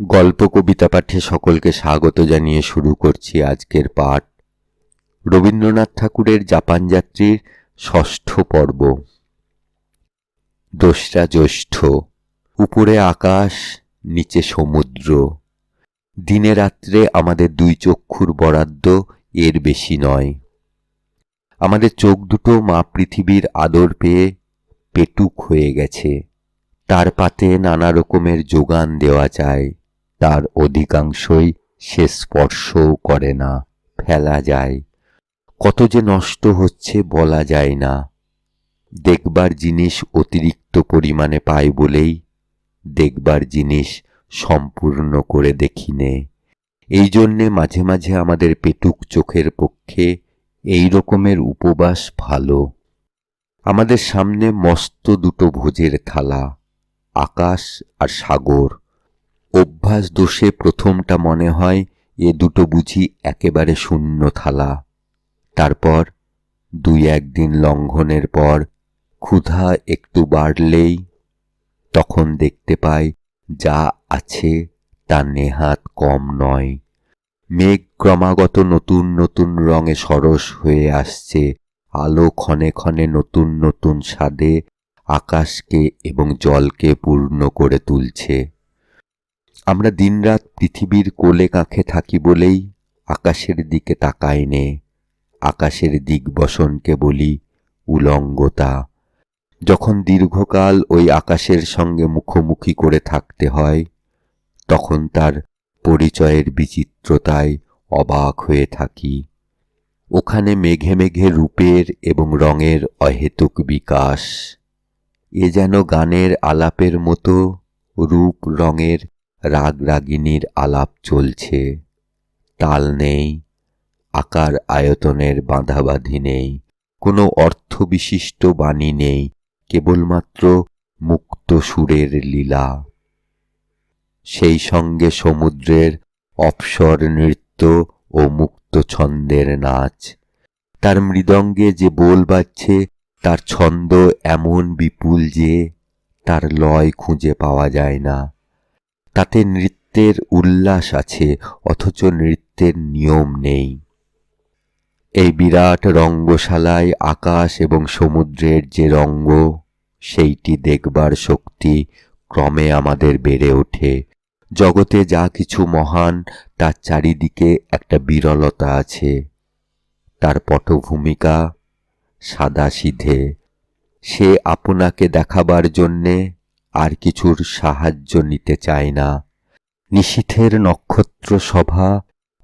গল্প কবিতা পাঠে সকলকে স্বাগত জানিয়ে শুরু করছি আজকের পাঠ। রবীন্দ্রনাথ ঠাকুরের জাপান যাত্রীর ষষ্ঠ পর্ব। দোসরা জ্যৈষ্ঠ। উপরে আকাশ, নিচে সমুদ্র। দিনে রাত্রে আমাদের দুই চক্ষুর বরাদ্দ এর বেশি নয়। আমাদের চোখ দুটো মা পৃথিবীর আদর পেয়ে পেটুক হয়ে গেছে। তার পাতে নানা রকমের যোগান দেওয়া যায়। তার অধিকাংশই সে স্পর্শও করে না, ফেলা যায়। কত যে নষ্ট হচ্ছে বলা যায় না। দেখবার জিনিস অতিরিক্ত পরিমাণে পাই বলেই দেখবার জিনিস সম্পূর্ণ করে দেখিনে এই জন্যে মাঝে মাঝে আমাদের পেটুক চোখের পক্ষে এই রকমের উপবাস ভালো। আমাদের সামনে মস্ত দুটো ভোজের থালা, আকাশ আর সাগর। অভ্যাস দোষে প্রথমটা মনে হয় এ দুটো বুঝি একেবারে শূন্য থালা। তারপর দুই একদিন লঙ্ঘনের পর ক্ষুধা একটু বাড়লেই তখন দেখতে পাই যা আছে তা নেহাত কম নয়। মেঘ ক্রমাগত নতুন নতুন রঙে সরস হয়ে আসছে। আলো ক্ষণে ক্ষণে নতুন নতুন স্বাদে আকাশকে এবং জলকে পূর্ণ করে তুলছে। আমরা দিনরাত পৃথিবীর কোলে কাঁখে থাকি বলেই আকাশের দিকে তাকাই নে। আকাশের দিক বসনকে বলি উলঙ্গতা। যখন দীর্ঘকাল ওই আকাশের সঙ্গে মুখোমুখি করে থাকতে হয়, তখন তার পরিচয়ের বিচিত্রতায় অবাক হয়ে থাকি। ওখানে মেঘে মেঘে রূপের এবং রঙের অহেতুক বিকাশ। এ যেন গানের আলাপের মতো রূপ রঙের রাগ রাগিনীর আলাপ চলছে। তাল নেই, আকার আয়তনের বাঁধাবাঁধি নেই, কোনো অর্থবিশিষ্ট বাণী নেই, কেবলমাত্র মুক্ত সুরের লীলা। সেই সঙ্গে সমুদ্রের অপসর নৃত্য ও মুক্ত ছন্দের নাচ। তার মৃদঙ্গে যে বোল বাজছে, তার ছন্দ এমন বিপুল যে তার লয় খুঁজে পাওয়া যায় না। তাতে নৃত্যের উল্লাস আছে, অথচ নৃত্যের নিয়ম নেই। এই বিরাট রঙ্গশালায় আকাশ এবং সমুদ্রের যে রঙ্গ, সেইটি দেখবার শক্তি ক্রমে আমাদের বেড়ে ওঠে। জগতে যা কিছু মহান, তার চারিদিকে একটা বিরলতা আছে। তার পটভূমিকা সাদা সিধে সে আপনাকে দেখাবার জন্যে আর কিছুর সাহায্য নিতে চায় না। নিশীথের নক্ষত্র সভা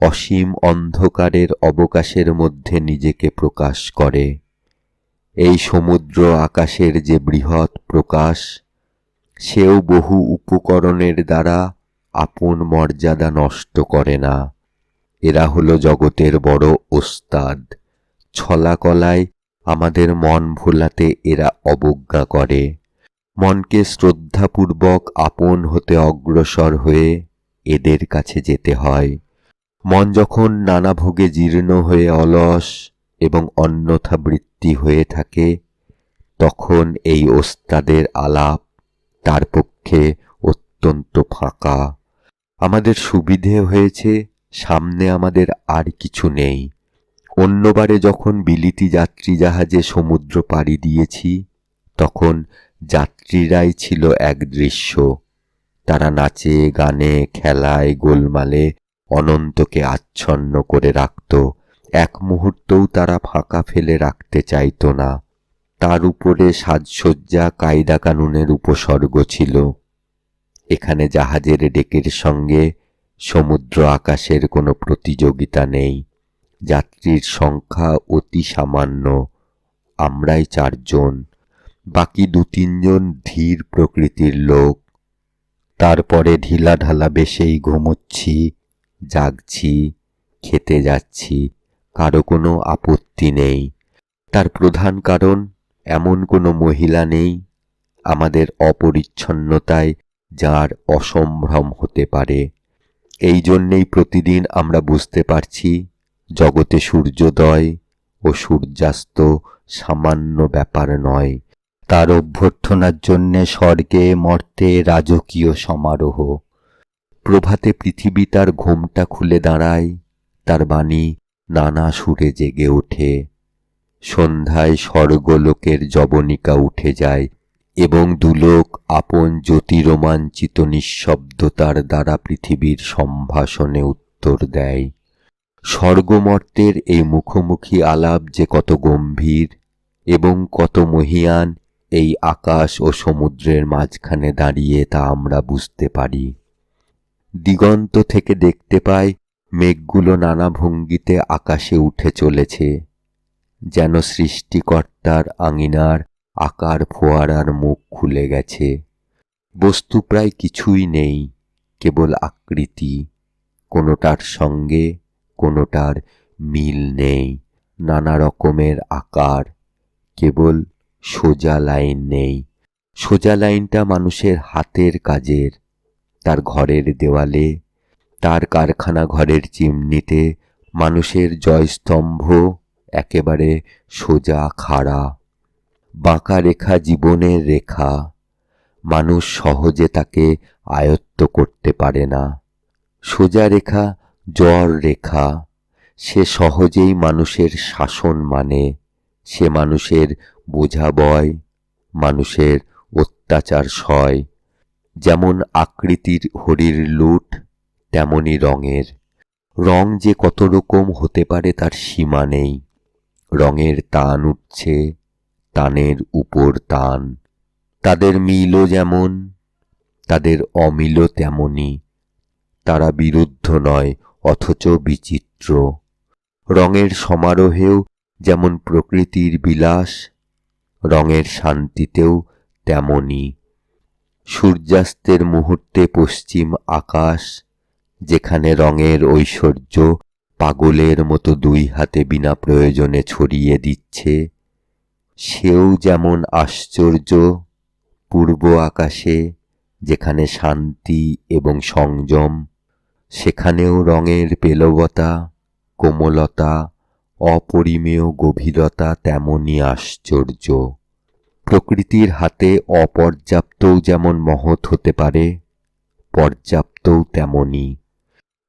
অসীম অন্ধকারের অবকাশের মধ্যে নিজেকে প্রকাশ করে। এই সমুদ্র আকাশের যে বৃহৎ প্রকাশ, সেও বহু উপকরণের দ্বারা আপন মর্যাদা নষ্ট করে না। এরা হলো জগতের বড় ওস্তাদ। ছলাকলায় আমাদের মন ভোলাতে এরা অবজ্ঞা করে। মনকে শ্রদ্ধাপূর্বক আপন হতে অগ্রসর হয়ে এদের কাছে যেতে হয়। মন যখন নানা ভোগে জীর্ণ হয়ে অলস এবং অন্যথা বৃত্তি হয়ে থাকে, তখন এই ওস্তাদের আলাপ তার পক্ষে অত্যন্ত ফাঁকা। আমাদের সুবিধে হয়েছে, সামনে আমাদের আর কিছু নেই। অন্যবারে যখন বিলিতি যাত্রী জাহাজে সমুদ্র পাড়ি দিয়েছি তখন যাত্রীরাই ছিল এক দৃশ্য। তারা নাচে, গানে, খেলায়, গোলমালে অনন্তকে আচ্ছন্ন করে রাখত। এক মুহূর্তও তারা ফাঁকা ফেলে রাখতে চাইত না। তার উপরে সাজসজ্জা কায়দা কানুনের উপসর্গ ছিল। এখানে জাহাজের ডেকের সঙ্গে সমুদ্র আকাশের কোনো প্রতিযোগিতা নেই। যাত্রীর সংখ্যা অতি সামান্য। আমরাই চারজন। বাকি দু তিনজন ধীর প্রকৃতির লোক। তারপরে ঢিলা ঢালা বেশেই ঘুমোচ্ছি, জাগছি, খেতে যাচ্ছি, কারও কোনো আপত্তি নেই। তার প্রধান কারণ, এমন কোনো মহিলা নেই আমাদের অপরিচ্ছন্নতায় যার অসম্ভ্রম হতে পারে। এই জন্যেই প্রতিদিন আমরা বুঝতে পারছি, জগতে সূর্যোদয় ও সূর্যাস্ত সামান্য ব্যাপার নয়। তার অভ্যর্থনার জন্যে স্বর্গে মর্তে রাজকীয় সমারোহ। প্রভাতে পৃথিবী তার ঘোমটা খুলে দাঁড়ায়, তার বাণী নানা সুরে জেগে ওঠে। সন্ধ্যায় স্বর্গলোকের জবনিকা উঠে যায় এবং দুলোক আপন জ্যোতিরোমাঞ্চিত নিঃশব্দতার দ্বারা পৃথিবীর সম্ভাষণে উত্তর দেয়। স্বর্গমর্তের এই মুখোমুখি আলাপ যে কত গম্ভীর এবং কত মহিয়ান এই আকাশ ও সমুদ্রের মাঝখানে দাঁড়িয়ে তা আমরা বুঝতে পারি। দিগন্ত থেকে দেখতে পাই, মেঘগুলো নানা ভঙ্গিতে আকাশে উঠে চলেছে, যেন সৃষ্টিকর্তার আঙিনার আকার ফোয়ারার মুখ খুলে গেছে। বস্তু প্রায় কিছুই নেই, কেবল আকৃতি, কোনোটার সঙ্গে কোনোটার মিল নেই, নানা রকমের আকার, কেবল সোজা লাইন নেই। সোজা লাইনটা মানুষের হাতের কাজের। তার ঘরের দেওয়ালে, তার কারখানা ঘরের চিমনিতে মানুষের জয়স্তম্ভ একেবারে সোজা খাড়া। বাঁকা রেখা জীবনের রেখা। মানুষ সহজে তাকে আয়ত্ত করতে পারে না। সোজা রেখা জ্বর রেখা। সে সহজেই মানুষের শাসন মানে। সে মানুষের বোঝা বয়, মানুষের অত্যাচার সয়। যেমন আকৃতির হরির লুট, তেমনি রঙের। রং যে কত রকম হতে পারে তার সীমা নেই। রঙের টান উঠছে টানের উপর টান তাদের মিলও যেমন, তাদের অমিলও তেমনি। তারা বিরুদ্ধ নয়, অথচ বিচিত্র। রঙের সমারোহেও যেমন প্রকৃতির বিলাস রঙের শান্তিতেও তেমনি। সূর্যাস্তের মুহূর্তে পশ্চিম আকাশ, যেখানে রঙের ঐশ্বর্য পাগলের মতো দুই হাতে বিনা প্রয়োজনে ছড়িয়ে দিচ্ছে, সেও যেমন আশ্চর্য পূর্ব আকাশে, যেখানে শান্তি এবং সংযম, সেখানেও রঙের পেলবতা, কোমলতা অপরিমেয় গভীরতা তেমনই আশ্চর্য। প্রকৃতির হাতে অপর্যাপ্তও যেমন মহৎ হতে পারে, পর্যাপ্তও তেমনি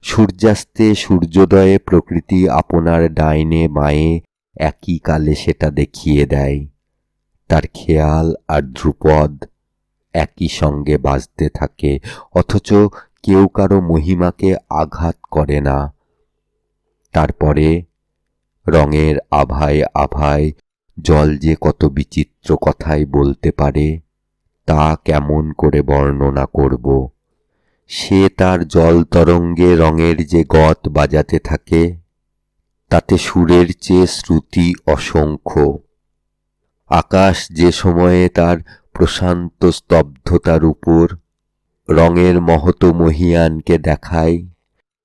সূর্যাস্তে সূর্যোদয়ে প্রকৃতি আপনার ডাইনে বাঁয়ে একই কালে সেটা দেখিয়ে দেয়। তার খেয়াল আর ধ্রুপদ একই সঙ্গে বাজতে থাকে, অথচ কেউ কারও মহিমাকে আঘাত করে না। তারপরে রঙের আভায় আভায় জল যে কত বিচিত্র কথাই বলতে পারে, তা কেমন করে বর্ণনা করব? সে তার জল তরঙ্গে রঙের যে গত বাজাতে থাকে, তাতে সুরের চেয়ে শ্রুতি অসংখ্য। আকাশ যে সময়ে তার প্রশান্ত স্তব্ধতার উপর রঙের মহত মহিয়ানকে দেখায়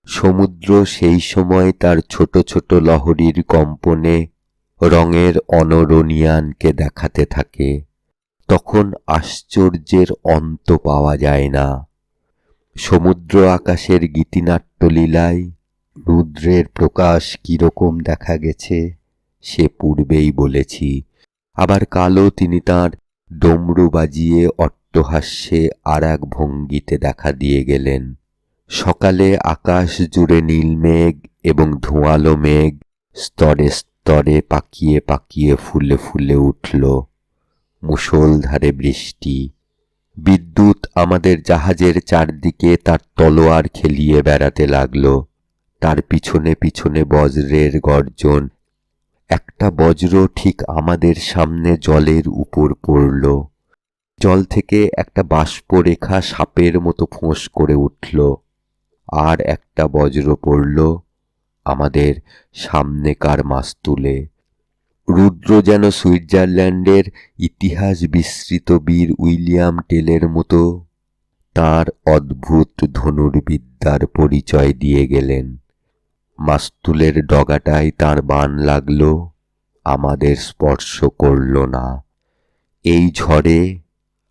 সমুদ্র সেই সময় তার ছোট ছোট লহরীর কম্পনে রঙের অনরণিয়ানকে দেখাতে থাকে। তখন আশ্চর্যের অন্ত পাওয়া যায় না। সমুদ্র আকাশের গীতিনাট্য লীলায় রুদ্রের প্রকাশ কীরকম দেখা গেছে, সে পূর্বেই বলেছি। আবার কালো তিনি তার ডমরু বাজিয়ে অট্টহাস্যে আর এক ভঙ্গিতে দেখা দিয়ে গেলেন। সকালে আকাশ জুড়ে নীল মেঘ এবং ধোঁয়ালো মেঘ স্তরে স্তরে পাকিয়ে পাকিয়ে ফুলে ফুলে উঠল। মুষলধারে বৃষ্টি। বিদ্যুৎ আমাদের জাহাজের চারদিকে তার তলোয়ার খেলিয়ে বেড়াতে লাগল। তার পিছনে পিছনে বজ্রের গর্জন। একটা বজ্র ঠিক আমাদের সামনে জলের উপর পড়ল। জল থেকে একটা বাষ্পরেখা সাপের মতো ফোঁস করে উঠল। আর একটা বজ্র পড়ল আমাদের সামনেকার মাস্তুলে। রুদ্র যেন সুইজারল্যান্ডের ইতিহাস বিস্তৃত বীর উইলিয়াম টেলের মতো, তার অদ্ভুত ধনুর্বিদ্যার পরিচয় দিয়ে গেলেন। মাস্তুলের ডগাটায় তার বান লাগল, আমাদের স্পর্শ করল না। এই ঝড়ে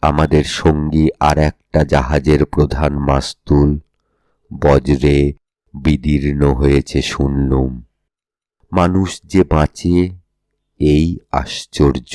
আমাদের সঙ্গী আর একটা জাহাজের প্রধান মাস্তুল বজ্রে বিদীর্ণ হয়েছে শুনলুম। মানুষ যে বাঁচে এই আশ্চর্য